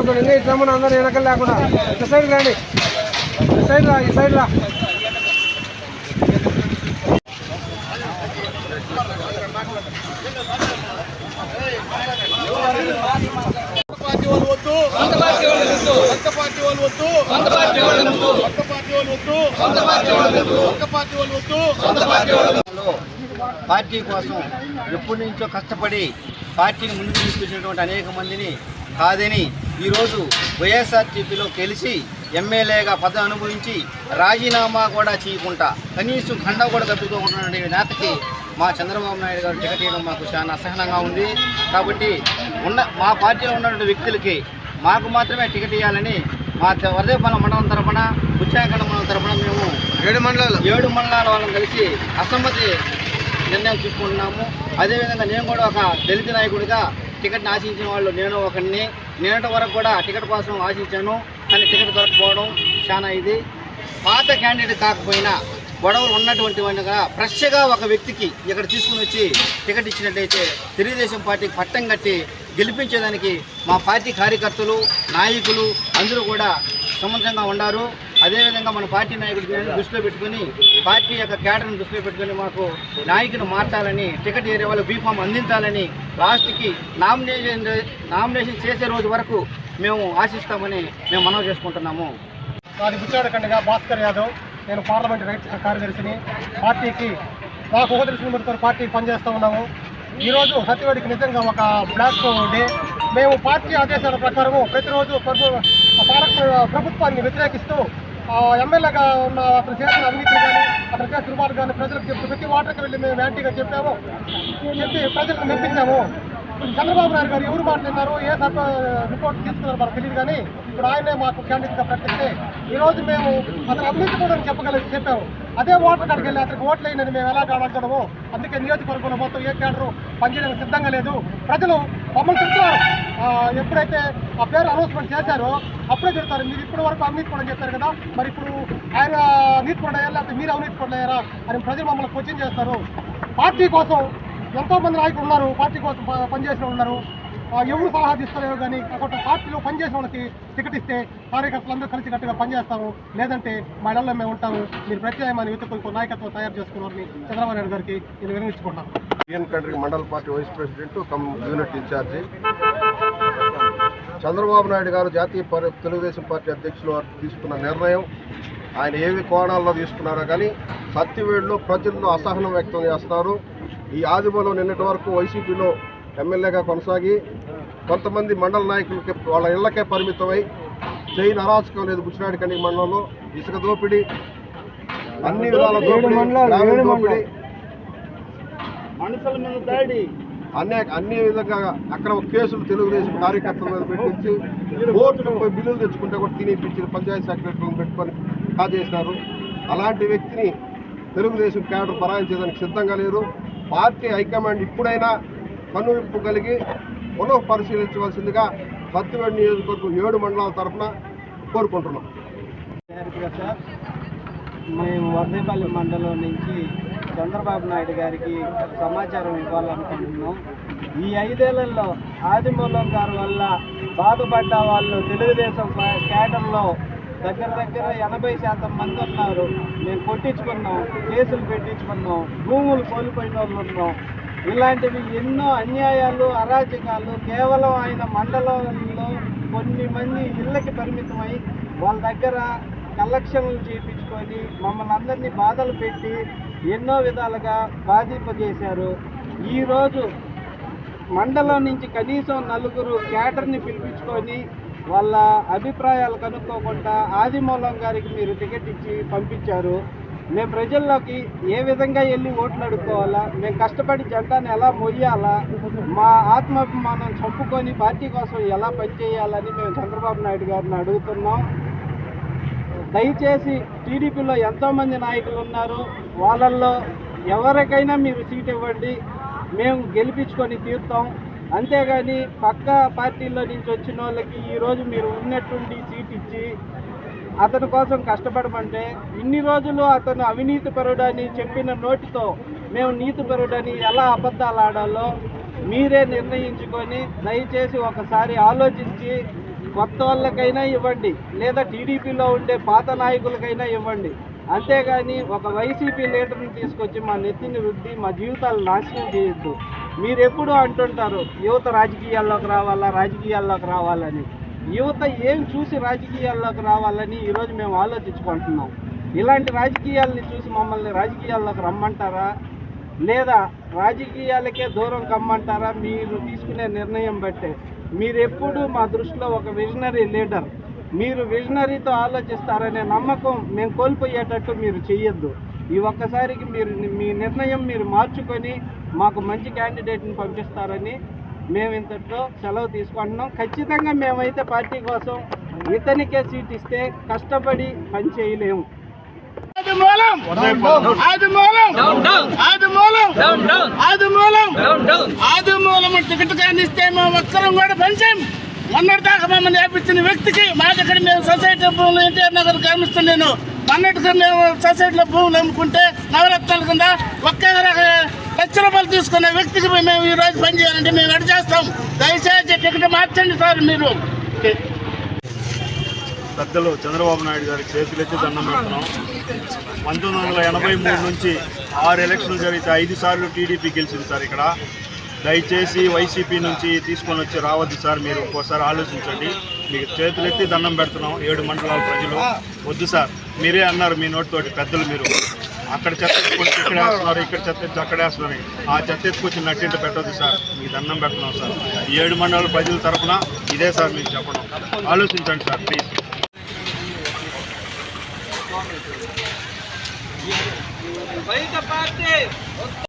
మాట్లాడుకోండి ఇంకా ఇట్లా మన అందరూ వెనకలు లేకుండా. ఇటు సైడ్ రండి. ఈ సైడ్ రా ఈ సైడ్ రా. వాళ్ళు వద్దు పార్టీ వాళ్ళు వద్దు పార్టీ వాళ్ళు వద్దు వాళ్ళు వద్దు పార్టీ పార్టీ కోసం ఎప్పటి నుంచో కష్టపడి పార్టీని ముందుకు తీసుకొచ్చినటువంటి అనేక మందిని కాదని ఈరోజు వైఎస్ఆర్టీపీలో గెలిచి ఎమ్మెల్యేగా పదవి అనుభవించి రాజీనామా కూడా చేయకుండా కనీసం ఖండ కూడా తప్పుకోకుండా నేతకి మా చంద్రబాబు నాయుడు గారు టికెట్ ఇవ్వడం మాకు చాలా అసహనంగా ఉంది. కాబట్టి ఉన్న మా పార్టీలో ఉన్నటువంటి వ్యక్తులకి మాకు మాత్రమే టికెట్ ఇవ్వాలని మా వరదేపల్లి మండలం తరపున బుచ్చాకండ మండలం తరపున మేము ఏడు మండలాలు. ఏడు మండలాల వాళ్ళని కలిసి అసమ్మతి నిర్ణయం తీసుకుంటున్నాము. అదేవిధంగా నేను కూడా ఒక దళిత నాయకుడిగా టికెట్ని ఆశించిన వాళ్ళు నేను ఒకరిని నేనటి వరకు కూడా టికెట్ కోసం ఆశించాను కానీ టికెట్ దొరకపోవడం చాలా ఇది. పాత క్యాండిడేట్ కాకపోయినా గొడవలు ఉన్నటువంటి వాడిగా ఫ్రెష్గా ఒక వ్యక్తికి ఇక్కడ తీసుకుని వచ్చి టికెట్ ఇచ్చినట్లయితే తెలుగుదేశం పార్టీకి పట్టం కట్టి గెలిపించేదానికి మా పార్టీ కార్యకర్తలు నాయకులు అందరూ కూడా సమంజంగా ఉన్నారు అదేవిధంగా మన పార్టీ నాయకుడిని దృష్టిలో పెట్టుకొని పార్టీ యొక్క కేటర్ను దృష్టిలో పెట్టుకొని మాకు నాయకుని మార్చాలని టికెట్ ఏరియా వాళ్ళు బీఫామ్ అందించాలని లాస్ట్కి నామినేషన్ నామినేషన్ చేసే రోజు వరకు మేము ఆశిస్తామని మేము మనవి చేసుకుంటున్నాము. నాది బుచ్చాడకండిగా భాస్కర్ యాదవ్. నేను పార్లమెంట్ రైట్ కార్యదర్శిని. పార్టీకి మాకు ఉపదర్శన పెడుతున్న పార్టీకి పనిచేస్తూ ఉన్నాము. ఈరోజు సత్యవాడికి నిజంగా ఒక బ్లాక్ డే మేము పార్టీ ఆదేశాల ప్రకారము ప్రతిరోజు ప్రభు పాలక ప్రభుత్వాన్ని వ్యతిరేకిస్తూ ఎమ్మెల్యేగా ఉన్న అతను చేసిన అవినీతి కానీ అతను చేసిన దుర్మార్గాన్ని కానీ ప్రజలకు చెప్తూ ప్రతి వాటర్కి వెళ్ళి మేము యాంటీగా చెప్పాము. చెప్పి ప్రజలకు మెప్పించాము. చంద్రబాబు నాయుడు గారు ఎవరు మాట్లాడినారు ఏ సభ రిపోర్ట్ తీసుకున్నారో మనకు తెలియదు కానీ ఇప్పుడు ఆయనే మాకు క్యాండిడేట్గా ప్రకటిస్తే ఈరోజు మేము అతను అవినీతి కూడా చెప్పగలిగి చెప్పాము. అదే ఓటర్ కాడికి వెళ్ళి అతనికి ఓట్లు వేయనని మేము ఎలా కావాలనుకోవడము అందుకే నియోజకవర్గంలో మొత్తం ఏ క్యాడరు పనిచేయడానికి సిద్ధంగా లేదు. ప్రజలు మమ్మల్ని తింటున్నారు ఎప్పుడైతే ఆ పేరు అనౌన్స్మెంట్ చేశారో అప్పుడే చెప్తారు మీరు ఇప్పటి వరకు అవినీతి పడని చెప్పారు కదా. మరి ఇప్పుడు ఆయన నీతి కూడా లేకపోతే మీరు అవినీతి కూడా అని ప్రజలు మమ్మల్ని క్వశ్చన్ చేస్తారు. పార్టీ కోసం ఎంతో మంది నాయకులు ఉన్నారు. పార్టీ కోసం పనిచేసిన ఉన్నారు. ఎవరు సలహా తీస్తారో కానీ కాబట్టి పార్టీలో పనిచేసిన వాళ్ళకి టికెట్ ఇస్తే కార్యకర్తలందరూ కలిసి కలిసికట్టుగా పనిచేస్తాము లేదంటే మా ఇళ్ళలో మేము ఉంటాము. మీరు ప్రత్యేకమైన యువతకు నాయకత్వం తయారు చేసుకున్నారని చంద్రబాబు నాయుడు గారికి నేను వినియోగించుకుంటాను ఇండియన్ కంట్రీ మండల party vice president cum unit incharge Chandrababu Naidu garu జాతీయ తెలుగుదేశం పార్టీ అధ్యక్షులు తీసుకున్న నిర్ణయం. ఆయన ఏవి కోణాల్లో తీసుకున్నారో కానీ సత్యవేడులో ప్రజల్లో అసహనం వ్యక్తం చేస్తున్నారు. ఈ ఆదిమలో నిన్నటి వరకు వైసీపీలో ఎమ్మెల్యేగా కొనసాగి కొంతమంది మండల నాయకులకి వాళ్ళ ఇళ్ళకే పరిమితమై చేయని అరాచకం లేదు బుచ్చినాడి కండి మండలంలో. ఇసుక దోపిడీ అన్ని విధాల దోపిడీ గ్రామీణ దోపిడీ. మనుషుల మీద దాడి. అనేక అన్ని విధంగా అక్రమ కేసులు తెలుగుదేశం కార్యకర్తల మీద పెట్టించి కోర్టుకు పోయి బిల్లులు తెచ్చుకుంటే కూడా తినిపించిన పంచాయతీ సెక్రటరీలను పెట్టుకొని కాజేసినారు. అలాంటి వ్యక్తిని తెలుగుదేశం క్యాడర్ పరాయించేదానికి సిద్ధంగా లేరు. పార్టీ హైకమాండ్ ఇప్పుడైనా కనువిప్పు కలిగి పునః పరిశీలించవలసిందిగా సత్యవేడి నియోజకవర్గం ఏడు మండలాల తరఫున కోరుకుంటున్నాం. సార్ మేము వర్దేపల్లి మండలం నుంచి చంద్రబాబు నాయుడు గారికి సమాచారం ఇవ్వాలనుకుంటున్నాం. ఈ ఐదేళ్ళలో ఆదిమూలం గారి వల్ల బాధపడ్డ వాళ్ళు తెలుగుదేశం పా- దగ్గర దగ్గర ఎనభై శాతం మంది ఉన్నారు. మేము కొట్టించుకున్నాం కేసులు పెట్టించుకున్నాం భూములు కోల్పోయిన వాళ్ళు ఉన్నాం. ఇలాంటివి ఎన్నో అన్యాయాలు అరాచకాలు కేవలం ఆయన మండలంలో కొన్ని మంది ఇళ్ళకి పరిమితమై వాళ్ళ దగ్గర కలెక్షన్లు చేయించుకొని మమ్మల్ని అందరినీ బాధలు పెట్టి ఎన్నో విధాలుగా బాధింపజేశారు ఈరోజు మండలం నుంచి కనీసం నలుగురు క్యాటర్ని పిలిపించుకొని వాళ్ళ అభిప్రాయాలు కనుక్కోకుండా ఆదిమూలం గారికి మీరు టికెట్ ఇచ్చి పంపించారు. మేము ప్రజల్లోకి ఏ విధంగా వెళ్ళి ఓట్లు అడుక్కోవాలా మేము కష్టపడి జెండాను ఎలా మొయ్యాలా మా ఆత్మాభిమానం చంపుకొని పార్టీ కోసం ఎలా పనిచేయాలని మేము చంద్రబాబు నాయుడు గారిని అడుగుతున్నాం. దయచేసి టీడీపీలో ఎంతోమంది నాయకులు ఉన్నారు. వాళ్ళల్లో ఎవరికైనా మీరు సీట్ ఇవ్వండి. మేము గెలిపించుకొని తీరుతాం. అంతేగాని పక్క పార్టీలో నుంచి వచ్చిన వాళ్ళకి ఈరోజు మీరు ఉన్నట్టుండి సీట్ ఇచ్చి అతని కోసం కష్టపడమంటే ఇన్ని రోజులు అతను అవినీతి పరుడని చెప్పిన నోటితో మేము నీతి పరుడని ఎలా అబద్ధాలు ఆడాలో మీరే నిర్ణయించుకొని దయచేసి ఒకసారి ఆలోచించి కొత్త వాళ్ళకైనా ఇవ్వండి లేదా టీడీపీలో ఉండే పాత నాయకులకైనా ఇవ్వండి. అంతేగాని ఒక వైసీపీ లీడర్ని తీసుకొచ్చి మా నెత్తిని రుద్ది మా జీవితాలు నాశనం చేయొద్దు. మీరు ఎప్పుడు అంటుంటారు యువత రాజకీయాల్లోకి రావాలా రాజకీయాల్లోకి రావాలని. యువత ఏం చూసి రాజకీయాల్లోకి రావాలని ఈరోజు మేము ఆలోచించుకుంటున్నాం. ఇలాంటి రాజకీయాల్ని చూసి మమ్మల్ని రాజకీయాల్లోకి రమ్మంటారా? లేదా రాజకీయాలకే దూరం కమ్మంటారా? మీరు తీసుకునే నిర్ణయం బట్టే. మీరెప్పుడు మా దృష్టిలో ఒక విజనరీ లీడర్ మీరు విజనరీతో ఆలోచిస్తారనే నమ్మకం మేము కోల్పోయేటట్టు మీరు చెయ్యొద్దు. ఈ ఒక్కసారికి మీరు మీ నిర్ణయం మీరు మార్చుకొని మాకు మంచి క్యాండిడేట్ని పంపిస్తారని మేము ఇంతట్లో సెలవు తీసుకుంటున్నాం. ఖచ్చితంగా మేమైతే పార్టీ కోసం ఇతనికే సీట్ ఇస్తే కష్టపడి పని చేయలేము. ఆది మూలం. ఆది మూలం. ఆది మూలం. ఆది మూలం. టికెట్ ఇస్తే మేము ఒక్కరం కూడా పెంచాం. మొన్నటి దాకా మమ్మల్ని నేర్పించిన వ్యక్తికి మా దగ్గర మేము సొసైటీ భూములు ఎన్టీఆర్ నగర్ గమనిస్తాను నేను మొన్నటిగా మేము సొసైటీలో భూములు అమ్ముకుంటే నవరత్నాల కింద ఒక్క లక్ష రూపాయలు తీసుకునే వ్యక్తికి మేము ఈ రోజు పని చేయాలంటే మేము ఎడ చేస్తాం. దయచేసి టికెట్ మార్చండి సార్ మీరు. పెద్దలు చంద్రబాబు నాయుడు గారి చేతులెత్తి దండం పెడుతున్నాం. పంతొమ్మిది వందల ఎనభై మూడు నుంచి ఆరు ఎలక్షన్లు జరిగితే ఐదు సార్లు టీడీపీ గెలిచింది సార్ ఇక్కడ. దయచేసి వైసీపీ నుంచి తీసుకొని వచ్చి రావద్దు సార్ మీరు ఒక్కోసారి ఆలోచించండి. మీకు చేతులెత్తి దండం పెడుతున్నాం ఏడు మండలాల ప్రజలు. వద్దు సార్. మీరే అన్నారు మీ నోటితోటి పెద్దలు మీరు. అక్కడ చెత్త ఎత్తుకొచ్చి ఇక్కడ వేస్తున్నారు ఇక్కడ చెత్త ఎత్తు అక్కడ వేస్తున్నారు. ఆ చెత్త ఎత్తుకొచ్చి నట్టింట పెట్టొద్దు సార్. మీకు దండం పెడుతున్నాం సార్. ఈ ఏడు మండలాల ప్రజల తరఫున ఇదే సార్ మీకు చెప్పడం. ఆలోచించండి సార్ ప్లీజ్. బయట పార్టీ